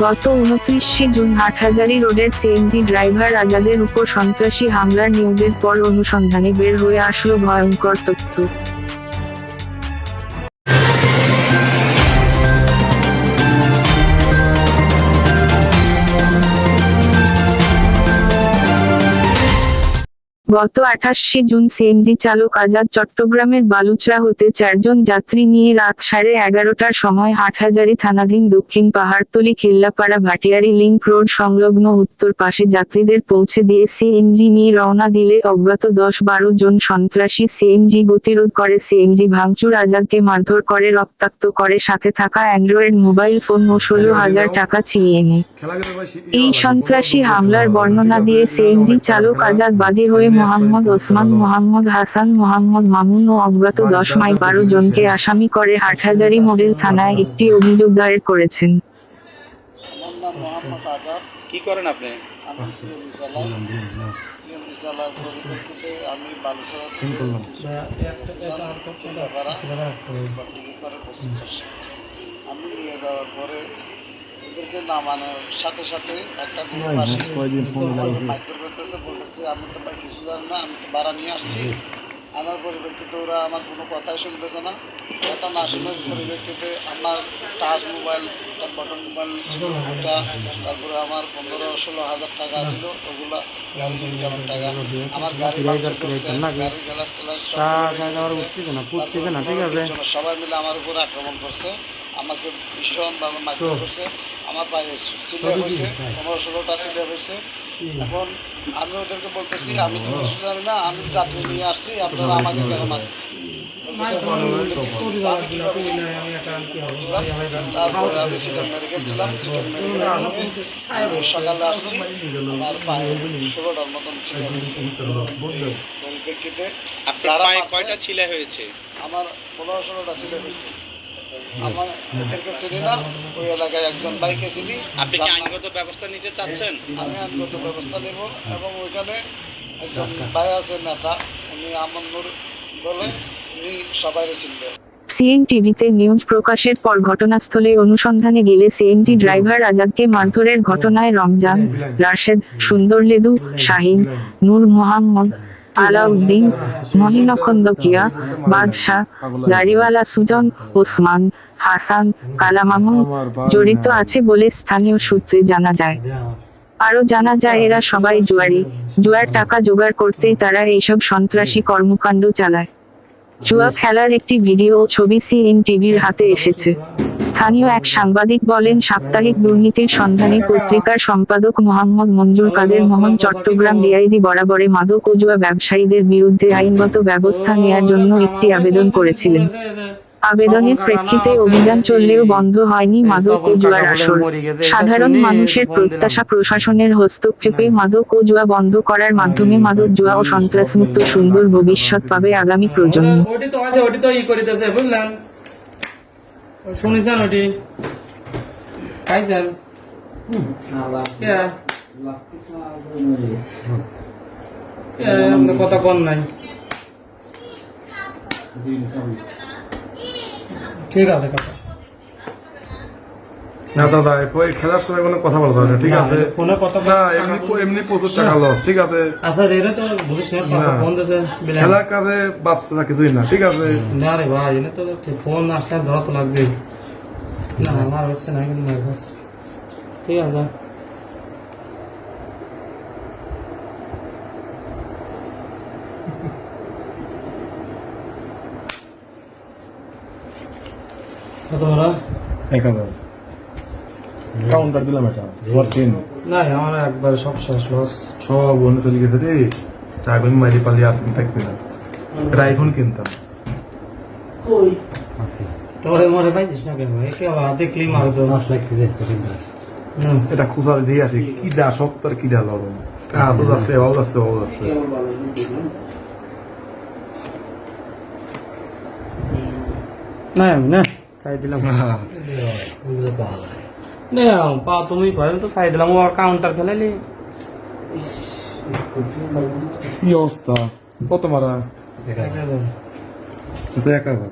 গত উনত্রিশে জুন হাটহাজারি রোডের সিএনজি ড্রাইভার আজাদের উপর সন্ত্রাসী হামলার নিউজের পর অনুসন্ধানে বের হয়ে আসলো ভয়ঙ্কর তথ্য। গত আঠাশে জুন সিএনজি চালক আজাদ চট্টগ্রামের বালুচরা হতে চারজন যাত্রী নিয়ে রাত সাড়ে এগারোটার সময় হাটহাজারী থানাধীন দক্ষিণ পাহাড়তলি খিল্লাপাড়া ভাটিয়ারি লিংক রোড সংলগ্ন উত্তর পাশে যাত্রীদের পৌঁছে দিয়ে সিএনজি নিয়ে রওনা দিলে অজ্ঞাত দশ বারো জন সন্ত্রাসী সিএনজি গতিরোধ করে সিএনজি ভাঙচুর আজাদকে মারধর করে রক্তাক্ত করে সাথে থাকা অ্যান্ড্রয়েড মোবাইল ফোন ও ষোলো হাজার টাকা ছিনিয়ে নেয়। এই সন্ত্রাসী হামলার বর্ণনা দিয়ে সিএনজি চালক আজাদ বাদী হয়ে মোহাম্মদ ওসমান মোহাম্মদ হাসান মোহাম্মদ মামুন ও অজ্ঞাত দশ মাই বারো জনকে আসামি করে হাটহাজারী মডেল থানায় একটি অভিযোগ দায়ের করেছেন কি করেন আপনি আমি আমি নিয়ে যাওয়ার পরে ওদেরকে নামানোর সাথে সাথে একটা গ্রুপ আসে মাইক্রো করতেছে বলতেছে আমি তো ভাই কিছু জানি না আমি তো ভাড়া নিয়ে আসছি। আনার পরিপ্রেক্ষিতে ওরা আমার কোনো কথাই শুনতেছে না। কথা না শোনার পরিপ্রেক্ষিতে আমার টাচ মোবাইল বটন মোবাইল ছিল ওটা তারপরে আমার পনেরো ষোলো হাজার টাকা ছিল ওগুলো গাড়ি টাকা। আমার গাড়ি টেলাস সবাই মিলে আমার উপর আক্রমণ করছে আমাকে ভীষণভাবে মারধর করছে। আমার পায়ে সিলে হয়েছে পনেরো ষোলোটা সিলে হয়েছে। এখন আমি ওদেরকে বলতেছি আমি তো কিছু জানি না আমি যাত্রী নিয়ে আসছি আপনারা আমাকে কেন মারতেছি তারপরে আমি সিলেট মেডিকেল ছিলাম সিলেট মেডিকেল সকালে আসছি আমার পায়ে ষোলোটার মতন ছিল পরিপ্রেক্ষিতে আপনার যারা পায়ে কয়টা ছিলা হয়েছে? আমার পনেরো ষোলোটা ছিল হয়েছে। আমার ওদেরকে চিনি না ওই এলাকায় একজন বাইকে চিনি আপনি কি আইনগত ব্যবস্থা নিতে চাচ্ছেন? আমি আইনগত ব্যবস্থা নেব এবং ওইখানে একজন ভাই আছে নেতা উনি আমন নূর বলে উনি সবাই চিনবেন সিএনটিভিতে নিউজ প্রকাশের পর ঘটনাস্থলে অনুসন্ধানে গেলে সিএনজি ড্রাইভার আজাদকে মারধরের ঘটনায় রমজান রাশেদ সুন্দরলেদু শাহিন নূর মোহাম্মদ আলাউদ্দিন মহিনখন্দকিয়া বাদশাহ গাড়িওয়ালা সুজন ওসমান হাসান কালামামুন জড়িত আছে বলে স্থানীয় সূত্রে জানা যায়। আরও জানা যায় এরা সবাই জুয়ারি। জুয়ার টাকা জোগাড় করতেই তারা এইসব সন্ত্রাসী কর্মকাণ্ড চালায়। জুয়া খেলার একটি ভিডিও ও ছবি সিএন টিভির হাতে এসেছে। স্থানীয় এক সাংবাদিক বলেন সাপ্তাহিক দুর্নীতির সন্ধানে পত্রিকার সম্পাদক মোহাম্মদ মঞ্জুর কাদের মোহন চট্টগ্রাম ডিআইজি বরাবরে মাদক ও জুয়া ব্যবসায়ীদের বিরুদ্ধে আইনগত ব্যবস্থা নেয়ার জন্য একটি আবেদন করেছিলেন। আবেদনের প্রেক্ষিতে অভিযান চললেও বন্ধ হয়নি মাদক ও জুয়ার আসর। সাধারণ মানুষের প্রত্যাশা প্রশাসনের হস্তক্ষেপে মাদক ও জুয়া বন্ধ করার মাধ্যমে মাদক জুয়া ও সন্ত্রাসমুক্ত সুন্দর ভবিষ্যৎ পাবে আগামী প্রজন্ম। ওটি তো আছে ওটি তো ই করিতেছে বুঝলেন? শুনেছেন ওটি? খাইছেন? কে? কে, আপনার কথা কন নাই। ঠিক আছে কাকা। না দাদা এই খেলার সময় কোনো কথা বলতে হবে ঠিক আছে? ফোনে কথা না এমনি এমনি প্রচুর টাকা লস ঠিক আছে? আচ্ছা রে তো বুঝিস না ফোন দিছে খেলার কাজে বাপসা না কিছুই না ঠিক আছে? না রে ভাই এনে তো ফোন আসলে ধরা তো লাগবে না আমার হচ্ছে না কিন্তু ঠিক আছে। কত বড় এক হাজার। কাউন্টার দিলাম এটা তোমার সিন না আমার একবার সব শেষ লস সব বন্ধু চলে গেছে রে। চাকরি মারি পালি আর তুমি থাকতে না। এটা আইফোন কিনতাম। তোরে মরে পাইছিস না কেন একে আবার দেখলি মারো তো। হুম। এটা খুচা দিয়ে আসি। কি দা সপ্তাহ কি দা লড়ো কাদো যাচ্ছে অল যাচ্ছে অল যাচ্ছে না? আমি না। সাইড দিলাম। পা তুমি ভয় তো সাইড দিলাম ওর কাউন্টার খেলালি কি অবস্থা? কত মারা? এক হাজার।